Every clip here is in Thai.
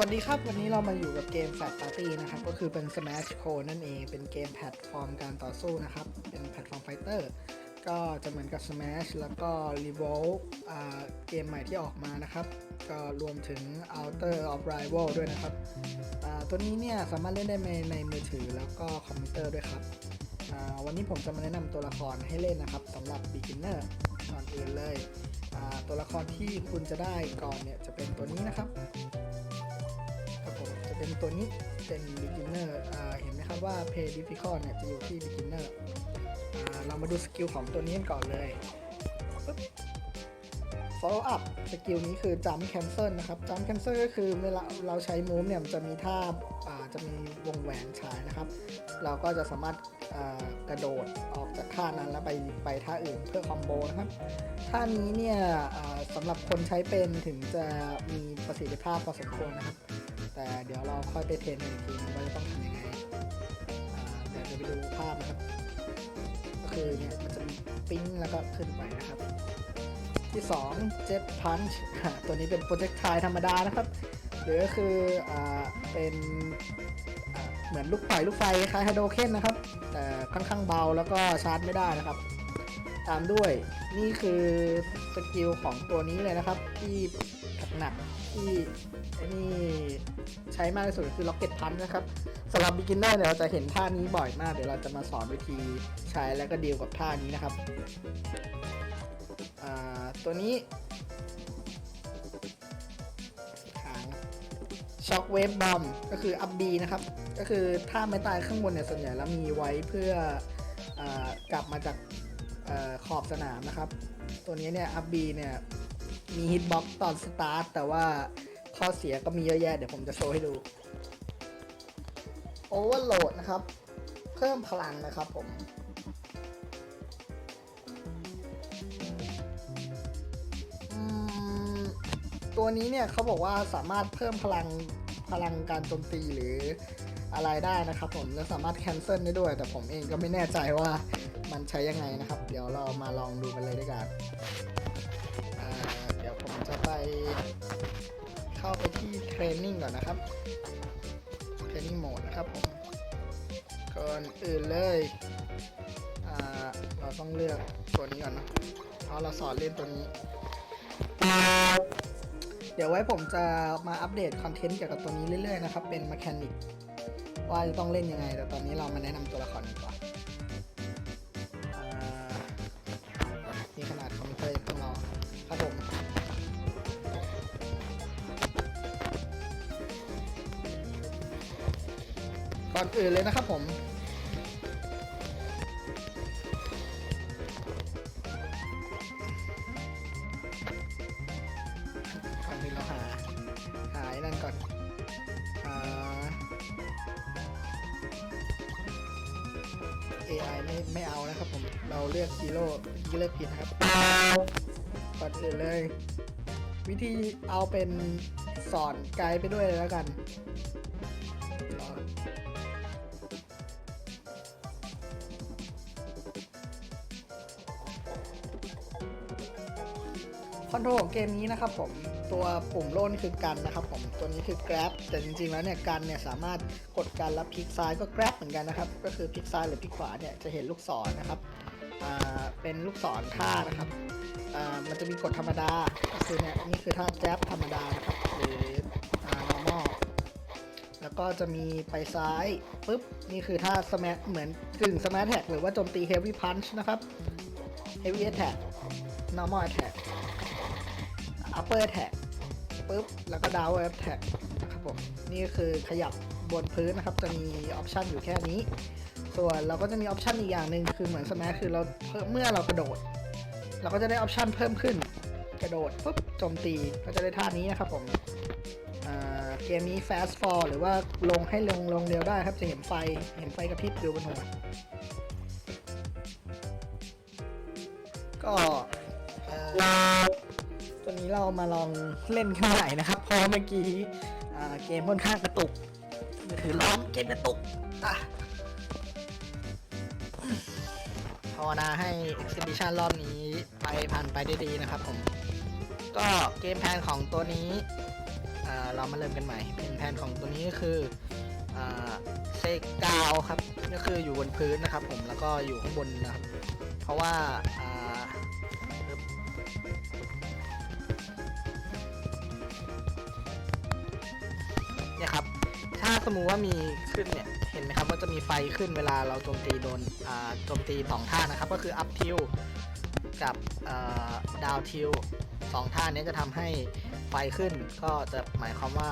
วัสดีครับ วันนี้เรามาอยู่กับเกม Fat Party นะครับ ก็คือเป็น Smash Co นั่นเอง เป็นเกมแพลตฟอร์มการต่อสู้นะครับ เป็นแพลตฟอร์มไฟเตอร์ก็จะเหมือนกับ Smash แล้วก็ Revolve เกมใหม่ที่ออกมานะครับ ก็รวมถึง Outer of Rival ด้วยนะครับ ตัวนี้เนี่ยสามารถเล่นได้ในในมือถือแล้วก็คอมพิวเตอร์ด้วยครับ วันนี้ผมจะมาแนะนำตัวละครให้เล่นนะครับสำหรับ beginner ก่อนอื่นเลย ตัวละครที่คุณจะได้ก่อนเนี่ยจะเป็นตัวนี้นะครับ เป็นตัวนี้เป็น beginner อ่าเห็นไหมครับว่า pay difficult เนี่ยจะอยู่ที่ beginner อ่าเรามาดูสกิลของตัวนี้กันก่อนเลย follow up สกิลนี้คือ jump cancel นะครับ jump cancel ก็คือเวลาเราใช้ move เนี่ยจะมีท่าาจะมีวงแหวนฉายนะครับ เราก็จะสามารถกระโดดออกจากท่านั้นแล้วไปไปท่าอื่นเพื่อคอมโบนะครับ ท่านี้เนี่ยสำหรับคนใช้เป็นถึงจะมีประสิทธิภาพพอสมควรนะครับ แต่เดี๋ยวเราค่อยไปเทรนกันอีกทีนึงว่าจะต้องทำยังไงเดี๋ยวจะไปดูภาพนะครับ ก็คือเนี่ยมันจะมีปิ้งแล้วก็ขึ้นไปนะครับ ที่ 2 Jet Punch ตัวนี้เป็นโปรเจกต์ทายธรรมดานะครับ หรือก็คืออเป็นเหมือนลูกปล่อยลูกไฟคล้ายไฮโดรเคนนะครับ แต่ค่อนข้างเบาแล้วก็ชาร์จไม่ได้นะครับ ตามด้วยนี่คือสกิลของตัวนี้เลยนะครับ ที่หนักที่ไอ้นี่ใช้มากที่สุดคือ Rocket Punch นะครับสำหรับ beginner เนี่ยเราจะเห็นท่านี้บ่อยมาก เดี๋ยวเราจะมาสอนวิธีใช้แล้วก็ดีลกับท่านี้นะครับตัวนี้หางช็อคเวฟบอมก็คืออัพบีนะครับ ก็คือถ้าไม่ตายข้างบนเนี่ยส่วนใหญ่แล้วมีไว้เพื่ออกลับมาจาก ขอบสนามนะครับ ตัวนี้เนี่ยอัพบีเนี่ยมีฮิตบ็อกตอนสตาร์ทแต่ว่าข้อเสียก็มีเยอะแยะเดี๋ยวผมจะโชว์ให้ดูโอเวอร์โหลดนะครับ เพิ่มพลังนะครับผมตัวนี้เนี่ยเขาบอกว่าสามารถเพิ่มพลังพลังการโจมตีหรือ อะไรได้นะครับผมและสามารถแคนเซิลได้ด้วย แต่ผมเองก็ไม่แน่ใจว่ามันใช้ยังไงนะครับ เดี๋ยวเรามาลองดูกันเลยด้วยกันเดี๋ยวผมจะไปเข้าไปที่เทรนนิ่งก่อนนะครับเทรนนิ่งโหมดนะครับผมก่อนอื่นเลยเราต้องเลือกตัวนี้ก่อนเนะเพราะเราสอนเล่นตัวนี้ เดี๋ยวไว้ผมจะมาอัปเดตคอนเทนต์เกี่ยวกับตัวนี้เรื่อยๆนะครับ เป็น m ม c h a n i c ว่าจะต้องเล่นยังไง แต่ตอนนี้เรามาแนะนำตัวละครดีกว่าอ่านี่ขนาดคอมพิวเตอร์ของเราครับผมก่อนอื่นเลยนะครับผมก่อนที่นเราหาหาไอ้นั่นก่อนหา AI ไม่ไม่เอานะครับผมเราเลือกฮีโร่ที่เลือกผิดนะครับก่อนอื่นเลย วิธีเอาเป็นสอนไกด์ไปด้วยเลยแล้วกันคอนโทรลของเกมนี้นะครับผม ตัวปุ่มโล่นคือกันนะครับผมตัวนี้คือ grab แต่จริงๆแล้วเนี่ยกันเนี่ยสามารถกดกันแล้วพลิกซ้ายก็ grab เหมือนกันนะครับ ก็คือพลิกซ้ายหรือพลิกขวาเนี่ยจะเห็นลูกศรนะครับเป็นลูกศรท่านะครับมันจะมีกดธรรมดาก็คือเนี่ยนี่คือท่า jab ธรรมดานะครับหรือ normal แล้วก็จะมีไปซ้ายปุ๊บนี่คือท่า smash เหมือนกึ่ง smash attack หรือว่าโจมตี heavy punch นะครับ heavy attack normal attack upper attack ปุ๊บ แล้วก็ down attack นะครับผม นี่คือขยับบนพื้นนะครับ จะมีออปชันอยู่แค่นี้ ส่วนเราก็จะมีออปชันอีกอย่างหนึ่งคือเหมือน smash คือเราเมื่อเรากระโดด เราก็จะได้ออปชันเพิ่มขึ้น กระโดดปุ๊บโจมตีก็จะได้ท่านี้นะครับผมเกมนี้ fast fall หรือว่าลงให้ลงลงเร็วได้ครับจะเห็นไฟเห็นไฟกระพริบอยู่บนหัวก็ ตัวนี้เรามาลองเล่นข้างไหนนะครับ เพราะเมื่อกี้เกมค่อนข้างกระตุกมือถือร้อนเกมกระตุกอะภาวนาให้ Exhibition รอบนี้ไปผ่านไปได้ดีนะครับผม ก็เกมแพนของตัวนี้เรามาเริ่มกันใหม่เป็นแผนของตัวนี้ก็คือเซกาวครับ ก็คืออยู่บนพื้นนะครับผมแล้วก็อยู่ข้างบนนะครับ เพราะว่า สมมุติว่ามีขึ้นเนี่ย เห็นไหมครับว่าจะมีไฟขึ้นเวลาเราโจมตีโดนอ่าโจมตีสองท่านะครับ ก็คือ up tilt กับดาวทิวสองท่านี้จะทำให้ไฟขึ้น ก็จะหมายความว่า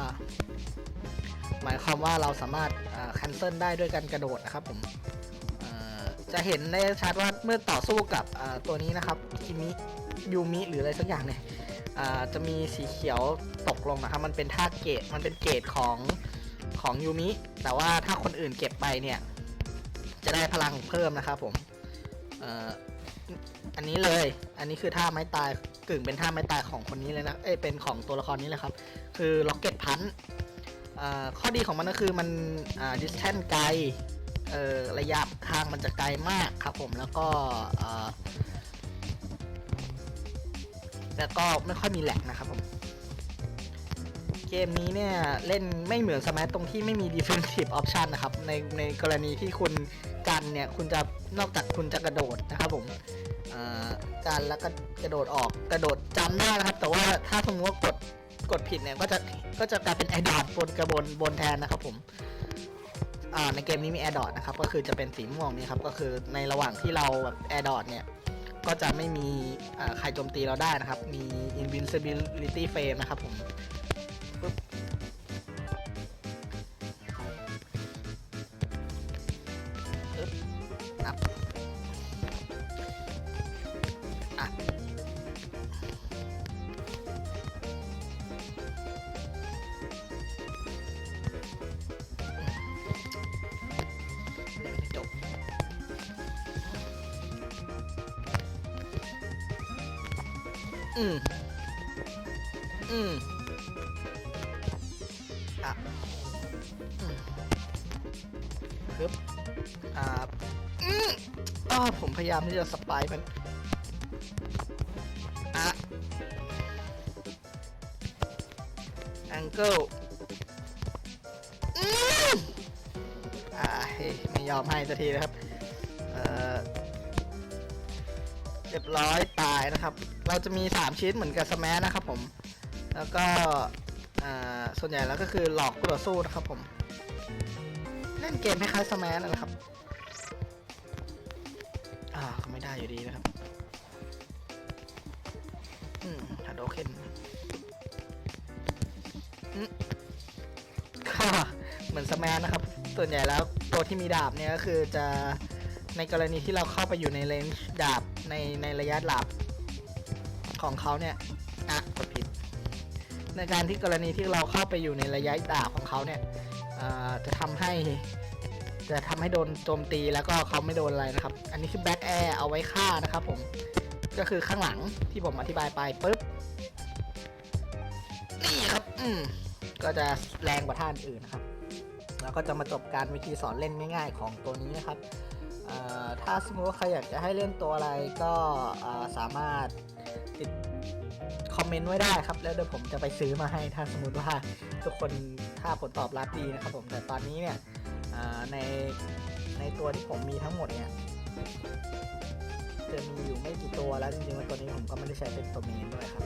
หมายความว่าเราสามารถแคนเซิลได้ด้วยการกระโดดนะครับผมจะเห็นได้ชัดว่าเมื่อต่อสู้กับตัวนี้นะครับคิมิยูมิหรืออะไรสักอย่างเนี่ยจะมีสีเขียวตกลงนะครับ มันเป็นท่าเกตมันเป็นเกตของ ของยูมิ แต่ว่าถ้าคนอื่นเก็บไปเนี่ย จะได้พลังเพิ่มนะครับผมเอ่ออันนี้เลย อันนี้คือท่าไม้ตายกึ่งเป็นท่าไม้ตายของคนนี้เลยนะ เอ้ยเป็นของตัวละครนี้เลยครับ คือล็อกเก็ตพันข้อดีของมันก็คือมันดิสแทนไกลเอ่อระยะทางมันจะไกลมากครับผมแล้วก็เอ่อแล้วก็ไม่ค่อยมีแหลกนะครับผม เกมนี้เนี่ยเล่นไม่เหมือนสมัยตรงที่ไม่มี defensive option นะครับ ในในกรณีที่คุณกันเนี่ยคุณจะนอกจากคุณจะกระโดดนะครับผมกันแล้วก็กระโดดออกกระโดดจำได้นะครับ แต่ว่าถ้าสมมติว่ากดกดผิดเนี่ยก็จะก็จะกลายเป็นแอร์ดอทบนกระบนบนแทนนะครับผมในเกมนี้มีแอร์ดอทนะครับ ก็คือจะเป็นสีม่วงนี่ครับ ก็คือในระหว่างที่เราแบบแอร์ดอทเนี่ย ก็จะไม่มีใครโจมตีเราได้นะครับ มี invincibility frame นะครับผม อัพอะจบอืมอืมอะอืมปึ๊บอ่า อ้อผมพยายามที่จะสปายมันอะแองเกิลอ่าเฮ้ยไม่ยอมให้สักทีนะครับ เอ่อเรียบร้อยตายนะครับ เราจะมี 3 ชิ้นเหมือนกับสมนนะครับผม แล้วก็อ่าส่วนใหญ่แล้วก็คือหลอกคู่ต่อสู้นะครับผม เล่นเกมคล้ายๆสมันะครับ อยู่ดีนะครับ อืมฮัดโอเคนค่ะเหมือนสแมนนะครับ ส่วนใหญ่แล้วตัวที่มีดาบเนี่ยก็คือจะในกรณีที่เราเข้าไปอยู่ในเลนจ์ดาบในในระยะดาบของเขาเนี่ยอะกดผิด ในการที่กรณีที่เราเข้าไปอยู่ในระยะดาบของเขาเนี่ยจะทำให้ จะทำให้โดนโจมตีแล้วก็เขาไม่โดนอะไรนะครับ อันนี้คือแบ็กแอร์เอาไว้ฆ่านะครับผม ก็คือข้างหลังที่ผมอธิบายไปปุ๊บ นี่ครับ อืมก็จะแรงกว่าท่านอื่นนะครับ แล้วก็จะมาจบการวิธีสอนเล่นง่าย ๆ ของตัวนี้นะครับถ้าสมมติว่าใครอยากจะให้เล่นตัวอะไรก็สามารถติดคอมเมนต์ไว้ได้ครับ แล้วเดี๋ยวผมจะไปซื้อมาให้ถ้าสมมติว่าทุกคนถ้าผลตอบรับดีนะครับผมแต่ตอนนี้เนี่ย ในในตัวที่ผมมีทั้งหมดเนี่ยจะมีอยู่ไม่กี่ตัวแล้วจริงๆว่าตัวนี้ผมก็ไม่ได้ใช้เป็นตัวเมนด้วยครับ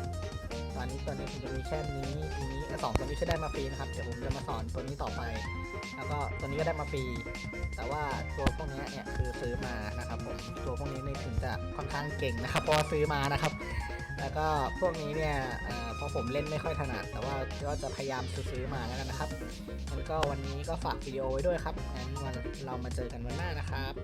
ตอนนี้ตัวนี้ผมจะมีแค่นี้นี้สองตัวนี้คือได้มาฟรีนะครับเดี๋ยวผมจะมาสอนตัวนี้ต่อไป แล้วก็ตัวนี้ก็ได้มาฟรีแต่ว่าตัวพวกนี้เนี่ยคือซื้อมานะครับผมตัวพวกนี้นี่ถึงจะค่อนข้างเก่งนะครับเพราะว่าซื้อมานะครับ แล้วก็พวกนี้เนี่ย เพราะผมเล่นไม่ค่อยถนัด แต่ว่าก็จะพยายามซื้อมาแล้วกันนะครับงั้นก็วันนี้ก็ฝากวิดีโอไว้ด้วยครับงั้นวันเรามาเจอกันวันหน้านะครับ